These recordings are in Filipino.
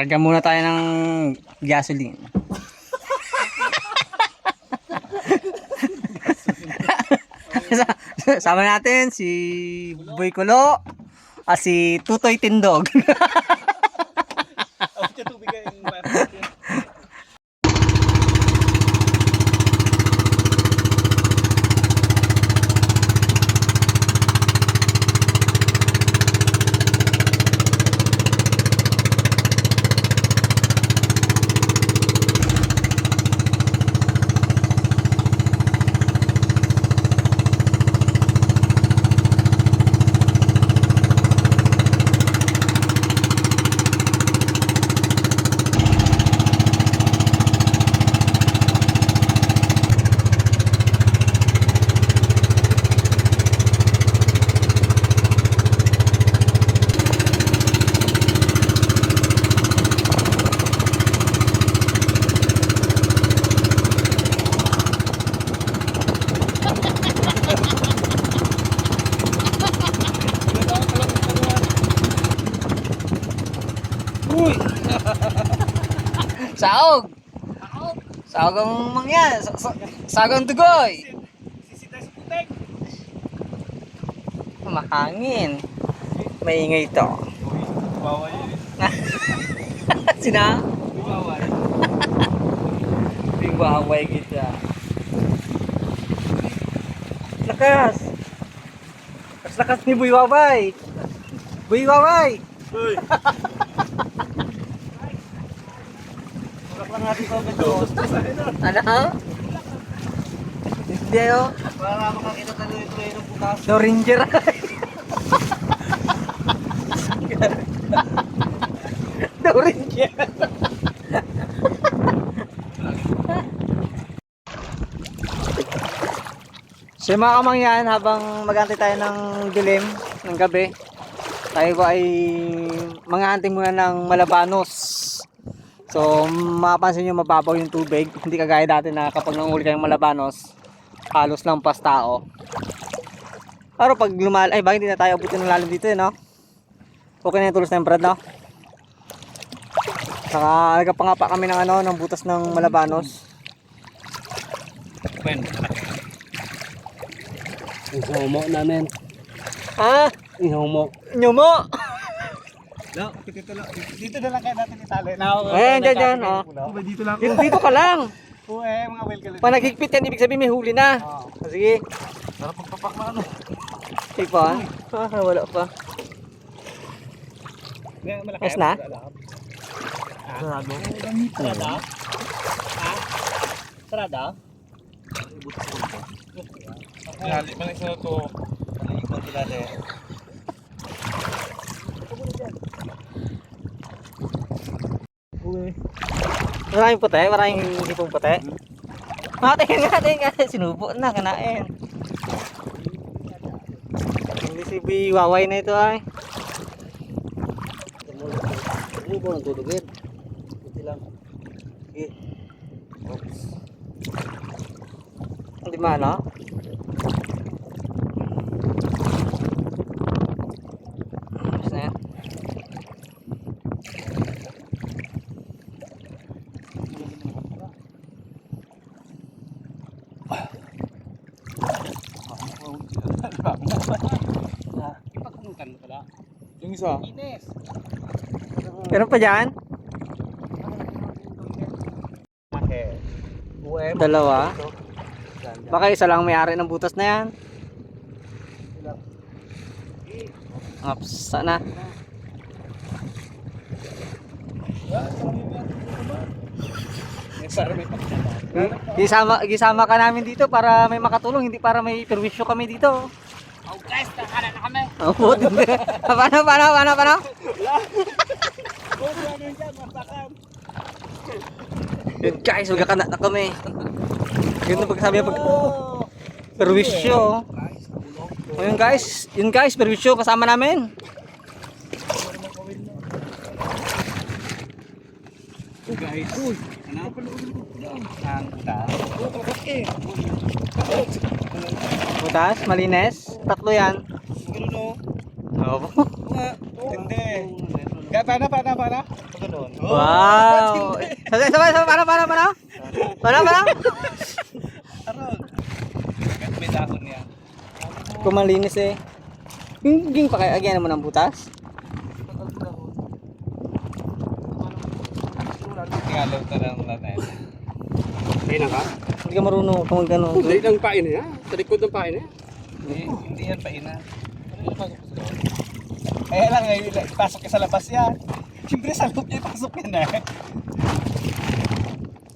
Karga muna tayo ng gasoline. Sa- Sama natin si Boy Kulo at si Tutoy Tindog. Saog! Saog ang mangyan. Sa- sa- Saog ang dugoy. Mahangin. Maingay ito. Sina? Bigwaway kita. Lakas! Lakas lakas ni Buy Waway! Buy Waway! Ano? Hindi oh. Para makakita tayo ito ng bukas. No Ranger. no Ranger. So yung mga kamangyan, habang magantay tayo ng dilim ng gabi, tayo ba ay mga muna ng malabanos. So, mapapansin nyo mababaw yung tubig. Hindi kagaya dati na kapag nanguli kayong malabanos, halos lang pas tao. Pero pag lumal, ay bakit hindi na tayo abutin ng lalim dito eh, no? Okay na yung tulos na yung brad, no? Saka nagpanga pa kami ng ano, ng butas ng malabanos. Ben. Ihomo namin. Ah! Ihomo. Nyumo! No, dito lang. Dito na lang kayo natin itali. Na, Eh, dyan, dyan, oh. Diba dito lang? Dito, dito ka lang! Oo eh, mga welcome. Pag naghigpit yan, ibig sabihin may huli na. Oo. Ah, Sige, Para pagpapak na ano. sige pa. Ah, wala pa. Yes na? Sarado. Sarada? Ha? Sarada? Lali pa lang sa to. Ano yung konti natin? Uy. Maraming puti, maraming hipong puti. Ah, tingnan nga, tingnan nga. Sinubo na, kanain. Hindi si B, waway na ito ay. Ba ang tutugin? Ito lang. Sige. Oops. Hindi maano? Ayos na yan. Ipagkumutan mo pala. Yung isa. Ines! Meron pa dyan? Dalawa. Baka isa lang may-ari ng butas na yan. Ops, sana. Gisama, gisama ka namin dito para may makatulong, hindi para may perwisyo kami dito. Oh guys, takanan na kami. Oh, hindi. paano, paano, paano, paano? Yun guys, magkakana na kami. Yun ang pagsabi pag perwisyo. Oh, yun guys, yun guys, perwisyo kasama namin. Guys, uy. Ano? Santa. Butas, malines, tatlo yan. Ganun o. Oh. Nga. Hindi. Paano, paano, paano? Ganun. Wow! Sabay, sabay, sabay, para, para, para. Para, para. Aron. May dahon niya. Kung malinis eh. Ging pa kaya, agyan mo ng butas. Tingalaw ka lang natin. Kaya na ka? Hindi ka marunong kung magano. Hindi lang pain niya. Sa likod ng pain niya. Hindi, hindi yan. Ano pasok sa loob? Kaya lang, ngayon, ipasok ka sa labas yan. Siyempre sa loob niya, ipasok yan eh.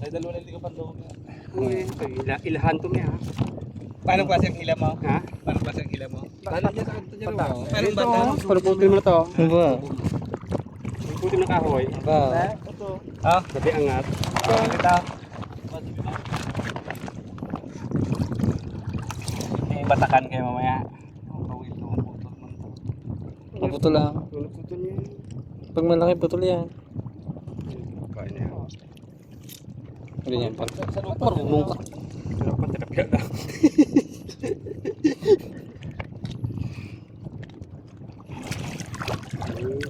Ay, dalawa lang hindi ka panloob yan. Ila, ilahan to niya. Paano klase ang hila mo? Ha? Paano klase ang hila mo? Paano niya sa ito niya? Paano bata? Paano putin mo na to? Ano ba? Putin ng kahoy. Ba? Ito. Ah, Sabi angat. Paano kita? May batakan kayo mamaya. Ang kawil ko, ang putol mo to. Maputol lang. Ano putol niya? Pag malaki putol yan. Pain niya. Ganyan pa. Sa loob Marunong ka. Wala pa tilapia na.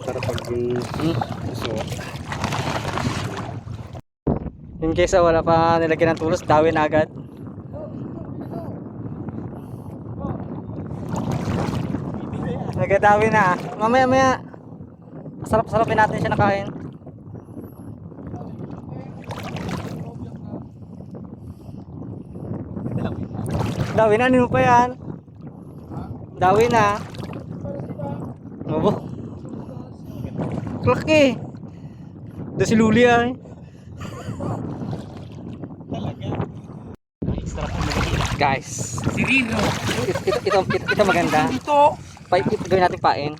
Para pag yung Hmm. gusto. Ah, wala pa nilagyan ng tulos, dawin agad. Nagdawin na. Mamaya maya. Sarap-sarapin natin siya nakain. Dawin na, nino pa yan? Dawin na. Mabo. Klaki. Doon si Luli ah. Guys, Si Rino. ito, ito, ito, ito, ito maganda. Ito. Pa, ito gawin natin pain.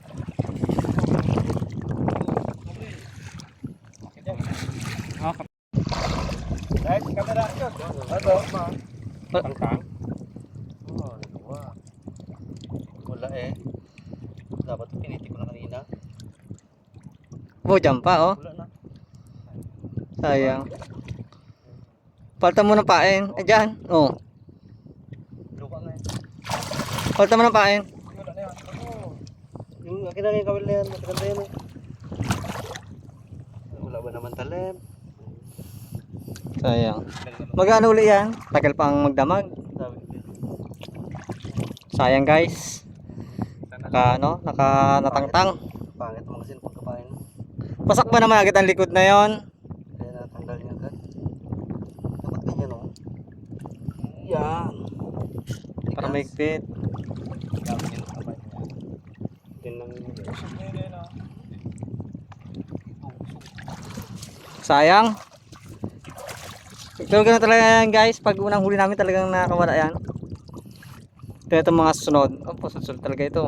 Right, camera. Ano? Tangkang. Wala eh. Dapat piniti ko na kanina. Oh, dyan pa oh. Wala na. Sayang. Palta mo ng pain. Eh, dyan. Oh. Luka na eh. Palta mo ng pain. Yung akin na yung kawil na yan. Matagal na yan eh. Wala ba naman talent? Sayang. Magano uli yan? Tagal pang magdamag. Sayang guys. Naka ano, naka natangtang. Pangit mo kasi pagkapain. Pasak ba naman agad ang likod na yon? Kaya natanggal niya agad. Dapat ganyan oh. Yan. Para maigpit. Gamit yung kamay niya. Yan lang. Usok na yun eh no. Sayang. Ito ganun talaga yan guys. Pag unang huli namin talagang nakawala yan. Ito itong mga susunod. Oh, susunod talaga ito.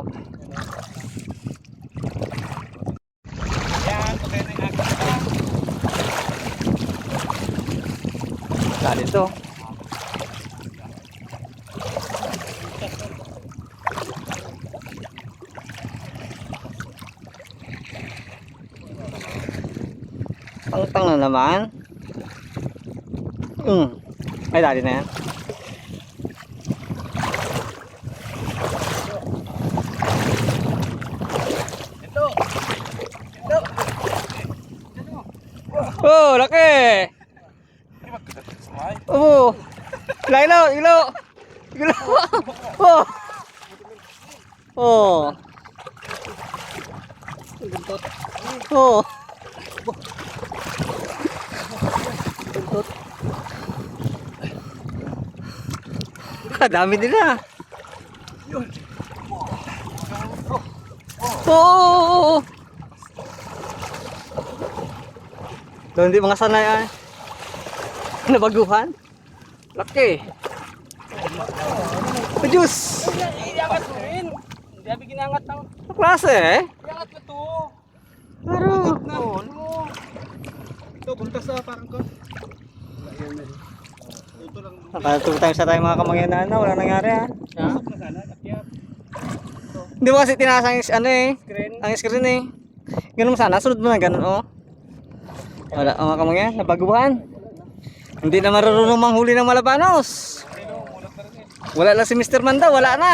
Dali ito. Naman. Mm. Ay, dali na yan. Ito. Oh, laki! Oh! Ilaw, ilaw, ilaw! Ilaw! Oh! Oh! Oh! Kadami nila. Oh! oh, oh. Doon di mga sanay ay. Nabaguhan? Laki. Diyos! Iangat mo rin. Abi ginangat na. Ano klase eh? Iangat mo to. Pero, Ano? Ito, bultas na parang ko. Nakatulog tayo sa tayo mga kamangyan na ano, wala nangyari ha. Akyat. Hindi mo kasi tinaas ang is- ano eh, Screen. ang screen eh. Ganun sana, sunod mo na ganun oh. Wala, mga kamangyan, nabaguhan. Hindi na marunong manghuli ng malabanos. Wala lang si Mr. Manda, wala na.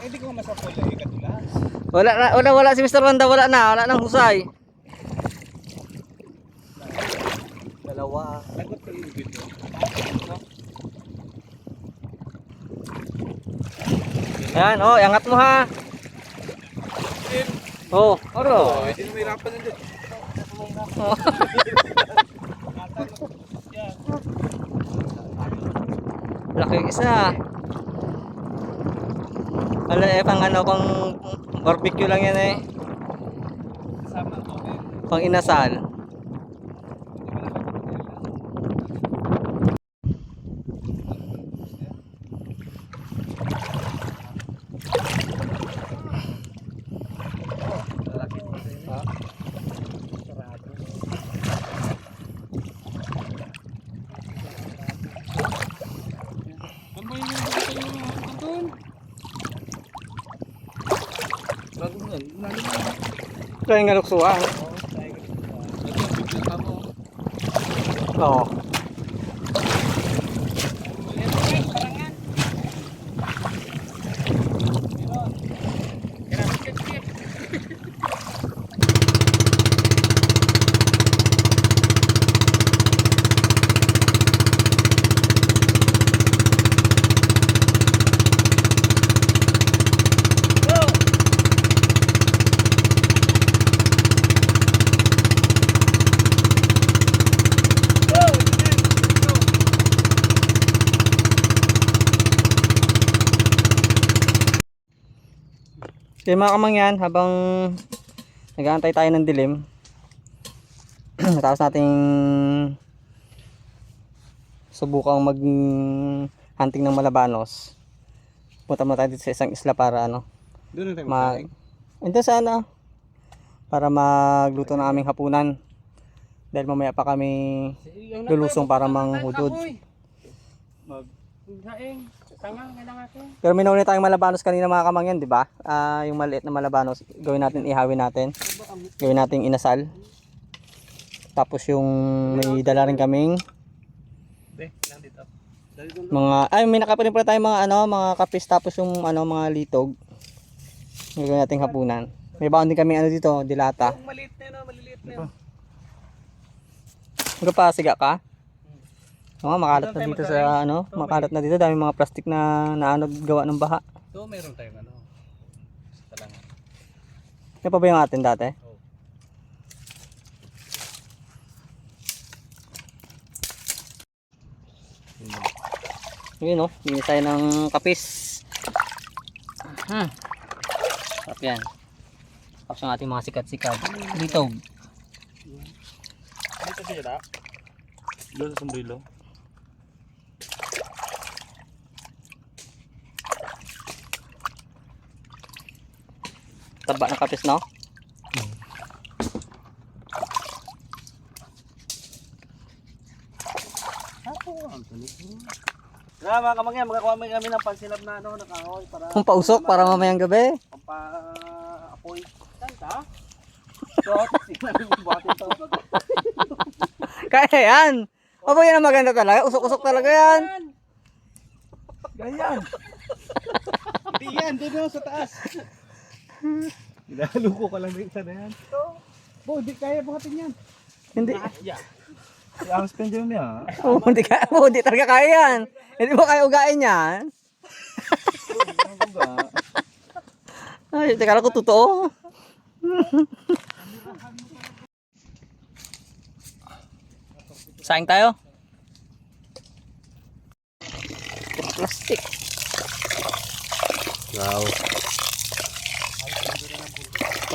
Eh, eh. Wala na, wala, wala si Mr. Wanda, wala na, wala nang husay. Dalawa. Lagot ko yung video. Ayan, oh, angat mo ha. Oh, oro. Oh, hindi mo hirapan na dyan. Laki yung isa. Wala eh, pang ano, pang barbecue lang yan eh. Kasama ko eh. Pang inasal. Bago mo yan. Lalo na. Kaya nga luksuan. Oo, tayo ka dito. Nag-video ka mo. Oo. Yung mga kamangyan, habang nag-aantay tayo ng dilim, natapos nating subukang mag hunting ng malabanos. Punta muna tayo dito sa isang isla para ano, Doon tayo mag... Ito sana, para magluto ng aming hapunan. Dahil mamaya pa kami lulusong para manghudod. Mag... Pero may nauna tayong malabanos kanina mga kamangyan, di ba? Ah, yung maliit na malabanos, gawin natin, ihawin natin. Gawin natin inasal. Tapos yung may dala rin kaming mga ay may nakaparin pala tayong mga ano, mga kapis tapos yung ano mga litog. Gawin nating hapunan. May baon din kami ano dito, dilata. Yung maliit na yun, oh, maliliit na yun. Pa siga ka? Oo, makalat na dito sa ano, makalat na dito, dami mga plastic na na ano gawa ng baha. So, meron tayong ano. Talangan. Yan pa ba yung atin dati? Oo. Yun oh, bigyan tayo ng kapis. Hmm. Sarap yan. Tapos yung ating mga sikat-sikat. Dito. Dito siya da. Doon sa sombrilo. Taba ng kapis no? Nga mga kamangyan, magkakuha mo kami ng pansilab na ano, na kahoy para Kung pausok para mamayang gabi. pampa-apoy. Kanta? So, tingnan mo bakit ito. Kaya yan. Opo yan ang maganda talaga. Usok-usok talaga yan. Ganyan. Hindi yan, doon sa taas. Nilaluko ka lang din sa na yan. Bo, di kaya buhatin yan. Hindi. Ang spender niya. Oh, hindi ka, oh, hindi talaga kaya yan. Hindi mo kaya ugain yan. Ay, teka lang kung totoo. Saing tayo. Plastic. Wow.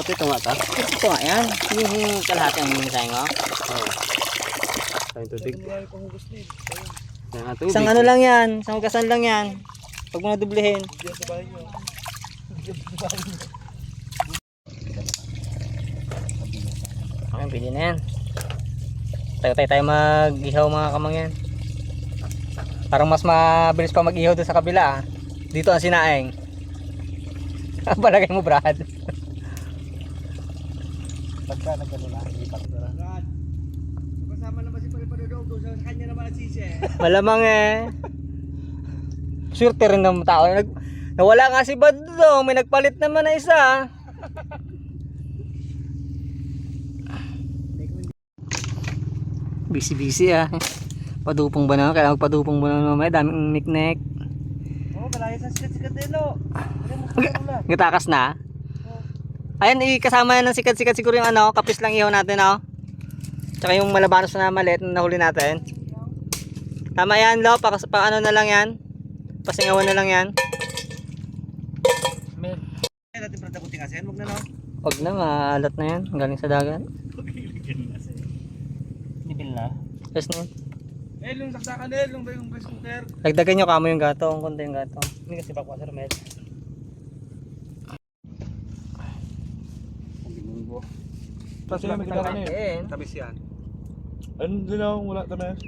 Pati ito nga ta. Ito nga yan. Yung kalahati ang saing oh. Kain tubig. Yan ang tubig. Isang ano lang yan. Isang hugasan lang yan. Pag mo na dublihin. Okay, pwede na yan. Tayo tayo mag-ihaw mga kamangyan. Parang mas mabilis pa mag-ihaw doon sa kabila ah. Dito ang sinaing. Palagay mo Brad. Pagka nagano na, pa Brad. Kasama naman si Palipadodog doon sa kanya naman ang sisi. Malamang eh. Swerte rin ng tao. Nag, Nawala nga si Bad doon. May nagpalit naman na isa. Busy-busy ah. Padupong ba na? Kailangan padupong ba na mamaya? Daming niknek. Oo, malayo sa sikat-sikat din, no? Ngatakas na. Ayan, ikasama ng sikat-sikat siguro yung ano, kapis lang ihaw natin, oh. Tsaka yung malabanos na maliit na nahuli natin. Tama yan, lo. Pa, pa ano na lang yan. Pasingawan na lang yan. Ay, natin para tabutin kasi. Huwag na, no? Huwag na, maalat na yan. Galing sa dagat. Nibil na. Yes na. Eh, yung saksakan eh, yung ba yung rice cooker? Dagdagan nyo kamo yung gatong, konti yung gatong. Hindi kasi bakwa sa Romel. Kita na eh. Ayan. Tamis yan. Ano din ako, wala tamis.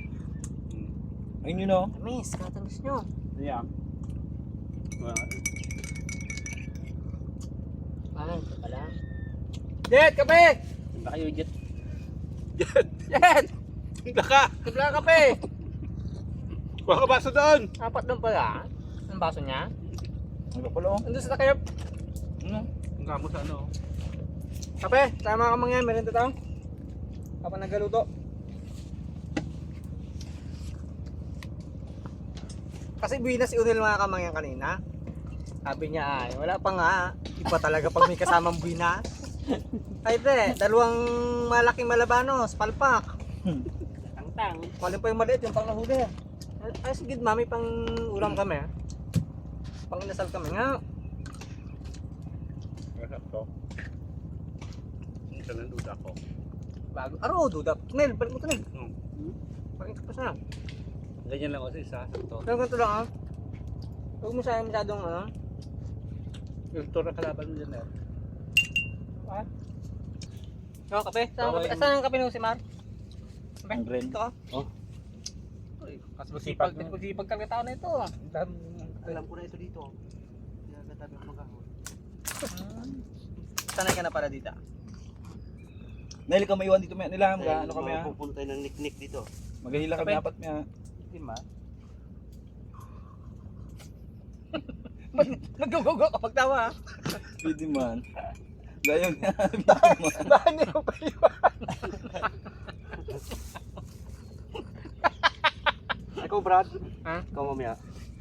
Ayun yun o. Miss, katamis nyo. Yeah. Ah, ito pala. Jet, kape! Ba kayo jet? Jet! Tinda ka! Tigla kape! Kuha ka baso doon! Apat doon pala. Ang baso niya? Ano pala o? Andun sa takayap. Ano? Ang kamo sa ano? Kape, tama ka mga yan. Meron ito. Kapag nagaluto. Kasi binas si Unil mga kamangyan kanina. Sabi niya ay, wala pa nga. Iba talaga pag may kasamang binas. Ay te, dalawang malaking malabanos, palpak. Tang-tang. Kunin pa yung maliit, yung pang nahuli. Ay, ay sige, mami, pang ulam kami. Pang inasal kami nga. Masarap to. Isa ng duda ko. Bago. Aro, duda. Nel, balik mo to, Nel. Hmm. Balik ka pa siya. Ganyan lang kasi isa. Sakto. Pero ganito lang ah. Huwag mo siya masyadong ano. Yung tour na kalaban mo dyan eh. No, kape. Saan ang kape? Saan ang kape nung si Mar? Kape. Ang green. Ito ka. Oh. Uy, Kasi Masipag, masipag, kang tao na ito. ah. Alam ko na ito dito. Pinagkatabi ko magkahon. Sanay ka na para dito. Nahili ka maiwan dito may nila. Mga ano kami ha? Pupunta tayo ng niknik dito. Maghahila kami apat niya. Di ba? Ba't nag-go-go kapag tawa ah? Pwede man. Gayong niya. Pwede man. Bakit niyo pa iwan? Ikaw Brad. Ha? Ikaw mamaya.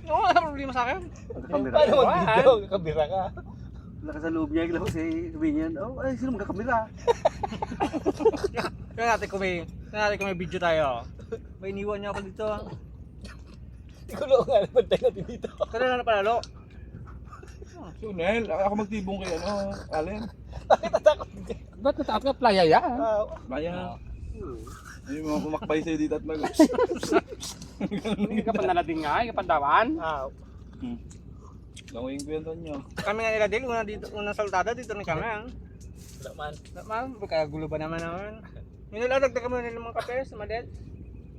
Oo, wala problema sa akin. Kamera. Paano mag-video? Kabira ka. Wala ka sa loob niya. Kailangan si sabihin niyan. Oh, ay sino magkakamera? Kaya natin kung may, kaya natin kung may video tayo. May iniwan niya ako dito. Ikulo nga naman tayo natin dito. Kaya na panalo. So Nel, ako magtibong kay ano, Allen. Ba't natakot ka playa yan? Maya. Hindi mo kumakbay sa'yo dito at mag... Hindi ka pa nalading nga. Hindi ka pandawan. Ah, Hmm. Langoyin ko yan Tonyo. kami nga nila din, una dito, una saltada dito rin kami. ah. Laman. Kaya gulo ba naman naman? Yun nila, dagdag kami nila mga kape sa madet.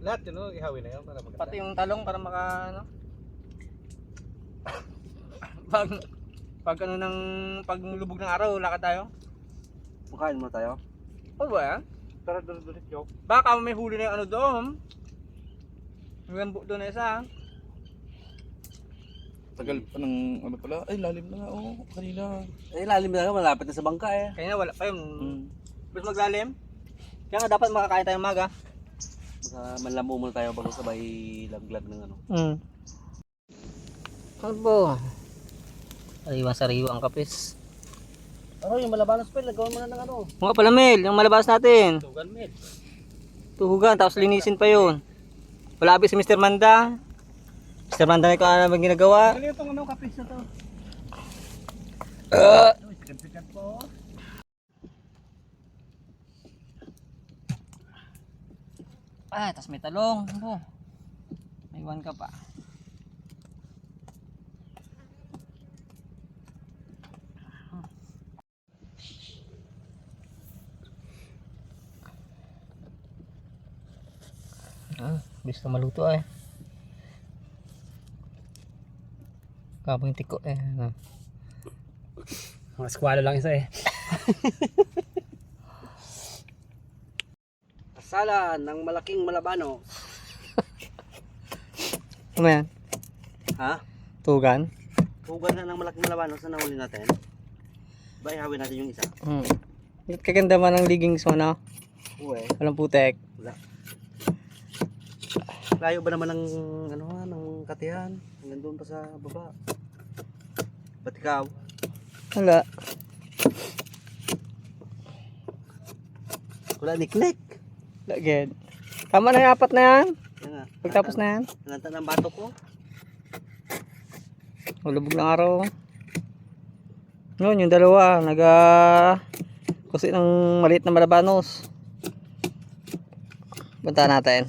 Lahat yun, no? ihawin na yun para maganda. Pati yung talong para maka, ano. pag, pag ano ng, pag lubog ng araw, lakad tayo. Makain mo tayo. O ba yan? Tara, tara, joke. Baka may huli na yung ano doon. Yung doon na isa. Tagal pa ng ano pala. Ay, lalim na nga, oh. Kanina. Eh, lalim na nga. Malapit na sa bangka eh. Kaya wala pa yun. Hmm. Mas maglalim. Kaya nga dapat makakain tayo maga. Baka manlambo muna tayo bago sabay laglag ng ano. Hmm. Ano po? Sariwa-sariwa ang kapis. Oh, yung malabanas pa, nagawa mo na ng ano. Mga pala Mel, yung malabas natin. Tugan, med. Tuhugan, tapos linisin pa yun. Wala si Mr. Manda. Mr. Manda na kung ano bang ginagawa. Ano itong ano, kapis na to? Uh, Sikat-sikat po. ah, tapos may talong. Ano? May iwan ka pa. Ah, bis na maluto ay. Kapag yung tiko eh. Ano. Mga squalo lang isa eh. Sala ng malaking malabano. Ano yan? Ha? Tugan? Hugan na ng malaking malabanos na nahuli natin. Ba, ihawin natin yung isa. Hmm. Kaganda man ang leggings mo, no? Uwe. Walang putek. Wala. Layo ba naman ng ano ha, ng katihan? Hanggang doon pa sa baba. Ba't ikaw? Wala. Wala niknek. Wala, good. Tama na yung apat na yan. Yan. Pagtapos na yan. Nalanta ng bato ko. Malubog ng araw. Yun, yung dalawa. Naga... Kusi ng maliit na malabanos. Punta natin.